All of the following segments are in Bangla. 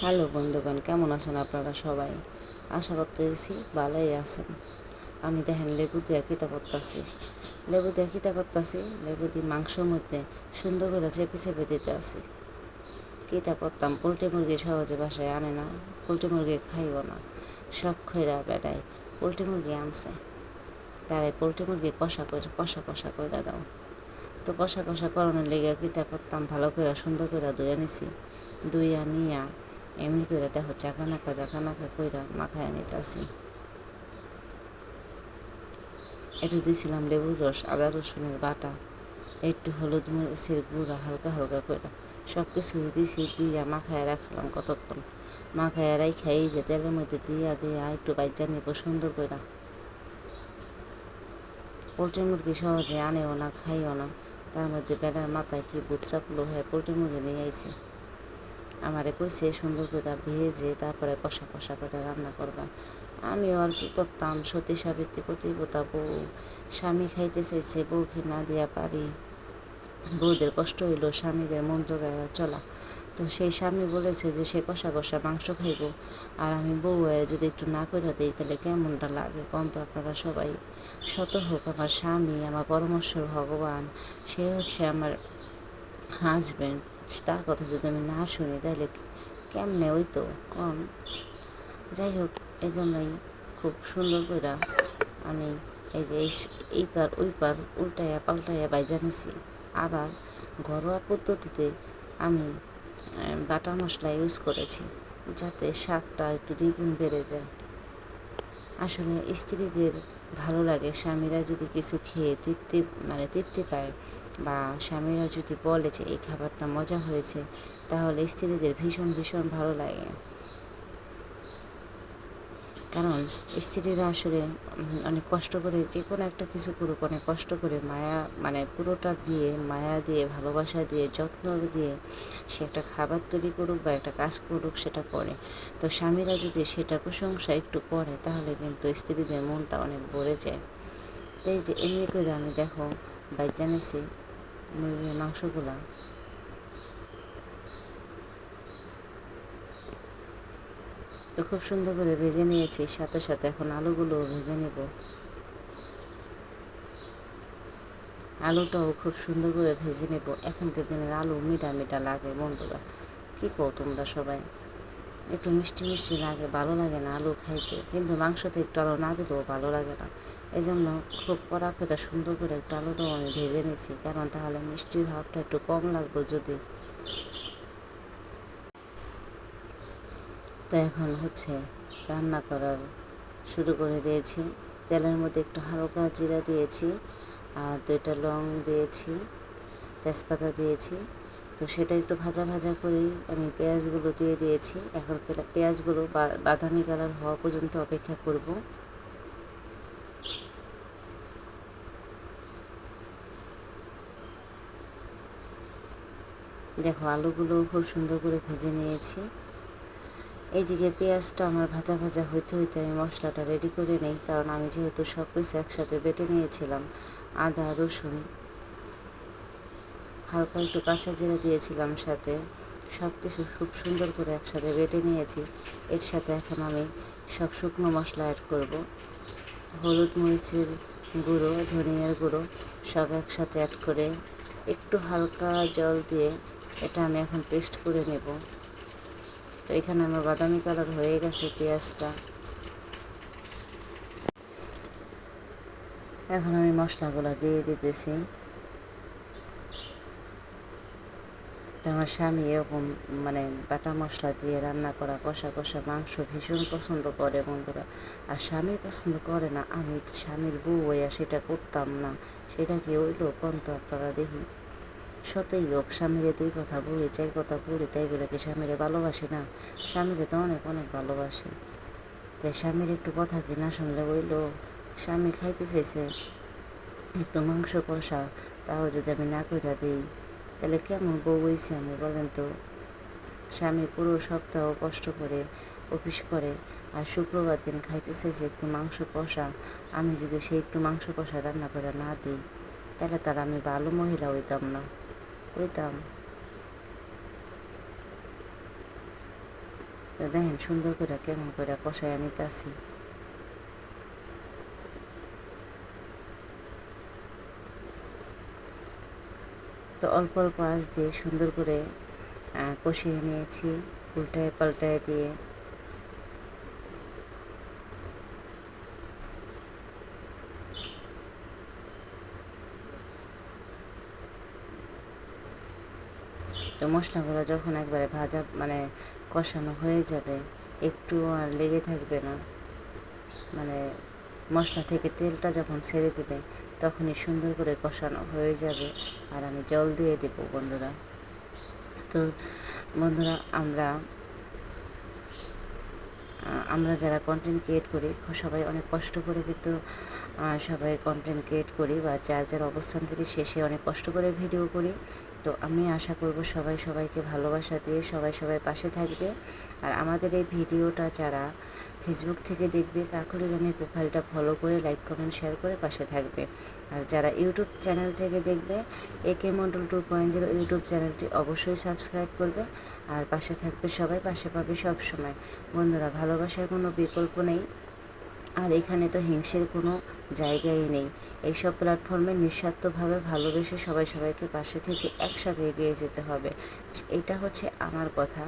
হ্যালো বন্ধুগণ, কেমন আছেন আপনারা সবাই? আশা করতেছি ভালোই আছেন। আমি দেখেন লেবু দিয়ে কিতা করতেছি। লেবু দিয়ে কিতা করতেছি, লেবু দিয়ে মাংসর মধ্যে সুন্দর করে চেপে চেপে দিতে আসি কিতা করতাম, পোলট্রি মুরগি সহজে বাসায় আনে না, পোলট্রি মুরগি খাইও না। শখ খৈরা বেড়ায়, পোলট্রি মুরগি আনছে। তারাই পোলট্রি মুরগি কষা করে কষা কষা করে দাও। তো কষা কষা করানোর লেগে কিতা করতাম, ভালো করে সুন্দর করে ধুয়ে নিছি। ধুইয়া নিয়া এমনি করে দেখো চাকা নাকা চাকা নাকা কইরা মাখায় নিতেছি একটু দিছিলাম লেবুর রস আদা রসুনের বাটা একটু হলুদ মরিচের গুঁড়া হালকা হালকা করে সব কিছুই দিছি দিয়া মাখায় রাখছিলাম কতক্ষণ মাখায় রাই খাই যে তেলের মধ্যে দিয়া দিয়া একটু বাইজা নিব সুন্দর করে পোলট্রি মুরগি সহজে আনেও না খাইও না তার মধ্যে বেড়ার মাথায় কি বুট চাপলো হ্যাঁ পোলট্রি মুরগি নিয়ে আইছে আমারে কইছে সুন্দর করে ভেজে তারপরে কষা কষা করে রান্না করবা। আমিও আর কি করতাম, সতী সাবিত্রী প্রতিপতা বউ, স্বামী খাইতে চাইছে বউকে না দিয়া পারি। বউদের কষ্ট হইল, স্বামীদের মন জোগায় চলা। তো সেই স্বামী বলেছে যে, সে কষা কষা মাংস খাইব। আর আমি বউ যদি একটু না করে দিই, তাহলে কেমনটা লাগে? কম তো আপনারা সবাই। শত হোক, আমার স্বামী, আমার পরমেশ্বর ভগবান, সে হচ্ছে আমার হাজব্যান্ড তার কথা যদি আমি না শুনি, তাহলে কেমনে ওই তো কম। যাই হোক এই জন্যই খুব সুন্দর করে আমি এই যে এই পার ওই পার উল্টাইয়া পাল্টাইয়া বাইজা নিছি। আবার ঘরোয়া পদ্ধতিতে আমি বাটা মশলা ইউজ করেছি, যাতে স্বাদটা একটু দ্বিগুণ বেড়ে যায়। আসলে স্ত্রীদের ভালো লাগে, স্বামীরা যদি কিছু খেয়ে তৃপ্তি মানে তৃপ্তি পায় বা স্বামীরা যদি বলে যে এই খাবারটা মজা হয়েছে, তাহলে স্ত্রীদের ভীষণ ভীষণ ভালো লাগে। কারণ স্ত্রীরা আসলে অনেক কষ্ট করে যে কোনো একটা কিছু করুক, অনেক কষ্ট করে মায়া মানে পুরোটা দিয়ে, মায়া দিয়ে, ভালোবাসা দিয়ে, যত্ন দিয়ে সে একটা খাবার তৈরি করুক বা একটা কাজ করুক, সেটা করে। তো স্বামীরা যদি সেটা প্রশংসা একটু করে, তাহলে কিন্তু স্ত্রীদের মনটা অনেক ভরে যায়। তাই যে এমনি করে আমি দেখো বাইক জানিয়েছি মুরগির মাংসগুলো। তো খুব সুন্দর করে ভেজে নিয়েছি, সাথে সাথে এখন আলুগুলো ভেজে নেব। আলুটাও খুব সুন্দর করে ভেজে নেব। এখনকার দিনের আলু মিঠা মিঠা লাগে বন্ধুরা। কি কো তোমরা সবাই? একটু মিষ্টি মিষ্টি লাগে, ভালো লাগে না আলু খাইতে। কিন্তু মাংসতে একটু আলু না দিলেও ভালো লাগে না। এই জন্য খুব কড়া করে, সুন্দর করে একটু আলুটাও আমি ভেজে নিয়েছি কারণ তাহলে মিষ্টির ভাবটা একটু কম লাগবে যদি। তো এখন হচ্ছে রান্না করার শুরু করে দিয়েছি। তেলের মধ্যে একটু হালকা জিরা দিয়েছি আর দুইটা লং দিয়েছি, তেজপাতা দিয়েছি। তো সেটা একটু ভাজা ভাজা করেই আমি পেঁয়াজগুলো দিয়ে দিয়েছি। এখন পেঁয়াজগুলো বাদামি কালার হওয়া পর্যন্ত অপেক্ষা করব। দেখো, আলুগুলো খুব সুন্দর করে ভেজে নিয়েছি। এইদিকে পেঁয়াজটা আমার ভাজা ভাজা হইতে হইতে আমি মশলাটা রেডি করে নেই, কারণ আমি যেহেতু সব কিছু একসাথে বেটে নিয়েছিলাম, আদা, রসুন হালকা একটু কাঁচা জিরা দিয়েছিলাম সাথে। সব কিছু খুব সুন্দর করে একসাথে বেটে নিয়েছি। এর সাথে এখন আমি সব শুকনো মশলা অ্যাড করব। হলুদ মরিচের গুঁড়ো, ধনিয়ার গুঁড়ো সব একসাথে অ্যাড করে একটু হালকা জল দিয়ে এটা আমি এখন পেস্ট করে নেব। তো এখানে আমার বাদামি কালার হয়ে গেছে পেঁয়াজটা। এখন আমি মশলাগুলো দিয়ে দিতেছি। তো আমার স্বামী এরকম মানে বাটা মশলা দিয়ে রান্না করা, কষা কষা মাংস ভীষণ পছন্দ করে বন্ধুরা। আর স্বামী পছন্দ করে না, আমি স্বামীর বউ হইয়া সেটা করতাম না, সেটা কি ওইলো কোন তো আপনারা দেখি। সত্যই হোক, স্বামীরে দুই কথা বলি, চার কথা বলি, তাই বলে কি স্বামীরে ভালোবাসি না? স্বামীরে তো অনেক অনেক ভালোবাসি। তাই স্বামীর একটু কথা কি না শুনলে বইলো স্বামী খাইতে চাইছে, একটু মাংস কষা, তাও যদি আমি না কইরা দিই তাহলে কেমন বউ হয়েছে আমি বলেন তো? স্বামী পুরো সপ্তাহ কষ্ট করে অফিস করে আর শুক্রবার দিন খাইতে চাইছে একটু মাংস কষা। আমি যদি সেই একটু মাংস কষা রান্না করে না দিই, তাহলে তার আমি ভালো মহিলা হইতাম না। হইতাম। দেখেন সুন্দর করে কেমন করে কষায় নিতে আসি তো অল্প অল্প আঁচ দিয়ে সুন্দর করে কষিয়ে নিয়েছি, উল্টায় পাল্টায় দিয়ে। তো মশলাগুলো যখন একবারে ভাজা মানে কষানো হয়ে যাবে, একটু আর লেগে থাকবে না। মানে মশলা থেকে তেলটা যখন ছেড়ে দেবে, তখনই সুন্দর করে কষানো হয়ে যাবে আর আমি জল দিয়ে দেবো বন্ধুরা। তো বন্ধুরা, আমরা আমরা যারা কন্টেন্ট ক্রিয়েট করি সবাই অনেক কষ্ট করে কিন্তু সবাই কন্টেন্ট ক্রিয়েট করি বা যার যার অবস্থান থেকে শেষে অনেক কষ্ট করে ভিডিও করি। তো আমি আশা করব সবাই সবাইকে ভালোবাসা দিয়ে সবাই সবাই পাশে থাকবে। আর আমাদের এই ভিডিওটা যারা ফেসবুক থেকে দেখবে কাকুলি রানীর প্রোফাইলটা ফলো করে লাইক কমেন্ট শেয়ার করে পাশে থাকবে। আর যারা ইউটিউব চ্যানেল থেকে দেখবে A K Mondal two point zero YouTube চ্যানেলটি অবশ্যই সাবস্ক্রাইব করবে। আর পাশে থাকবে সবাই, পাশে পাবে সব সময় বন্ধুরা, ভালোবাসার কোনো বিকল্প নেই। আর এখানে তো হিংসের কোনো জায়গাই নেই। এইসব প্ল্যাটফর্মে নিঃস্বার্থভাবে ভালোবেসে সবাই সবাইকে পাশে থেকে একসাথে এগিয়ে যেতে হবে। এটা হচ্ছে আমার কথা।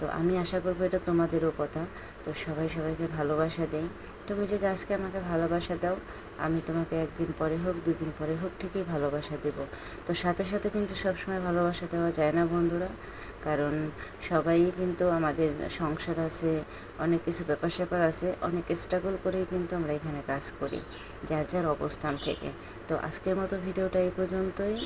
তো আমি আশা করব এটা তোমাদেরও কথা। তো সবাই সবাইকে ভালোবাসা দেই। তুমি যদি আজকে আমাকে ভালোবাসা দাও, আমি তোমাকে একদিন পরে হোক, দুদিন পরে হোক, ঠিকই ভালোবাসা দেব। তো সাথে সাথে কিন্তু সবসময় ভালোবাসা দেওয়া যায় না বন্ধুরা। কারণ সবাই কিন্তু আমাদের সংসার আছে, অনেক কিছু ব্যাপার স্যাপার আছে, অনেক স্ট্রাগল করেই কিন্তু আমরা এখানে কাজ করি, যার যার অবস্থান থেকে। তো আজকের মতো ভিডিওটা এই পর্যন্তই।